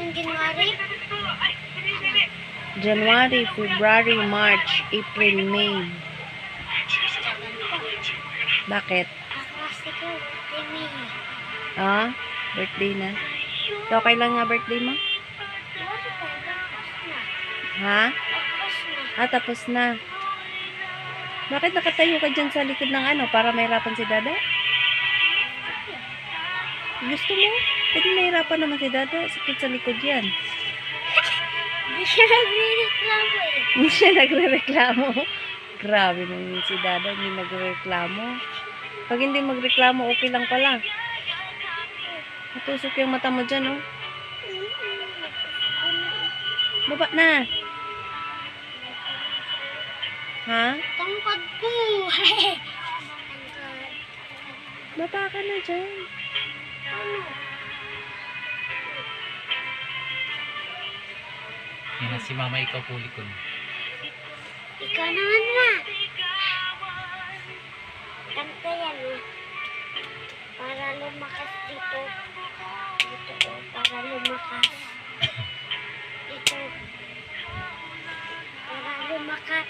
January? January, February, March, April, May. Bakit? May. Ah, birthday na. So, kailan nga birthday mo? Ha? Ah, tapos na. Bakit nakatayo ka dyan sa likod ng ano? Para mahirapan si Dada? Gusto mo? Pwede mahirapan naman si Dada. Sakit sa likod yan. Hindi siya nagre-reklamo eh. Hindi siya nagre-reklamo. Grabe naman si Dada. Hindi nagre-reklamo. Pag hindi magreklamo, okay lang pala. Natusok yung mata mo dyan, oh. Baba na. Ha? Tangkad ko. Baba ka na dyan. Yan si mama ikaw puli ko. Ikaw naman na. Kanta yan oh. Para lumakas dito. Dito oh, para lumakas. Dito. Para lumakas.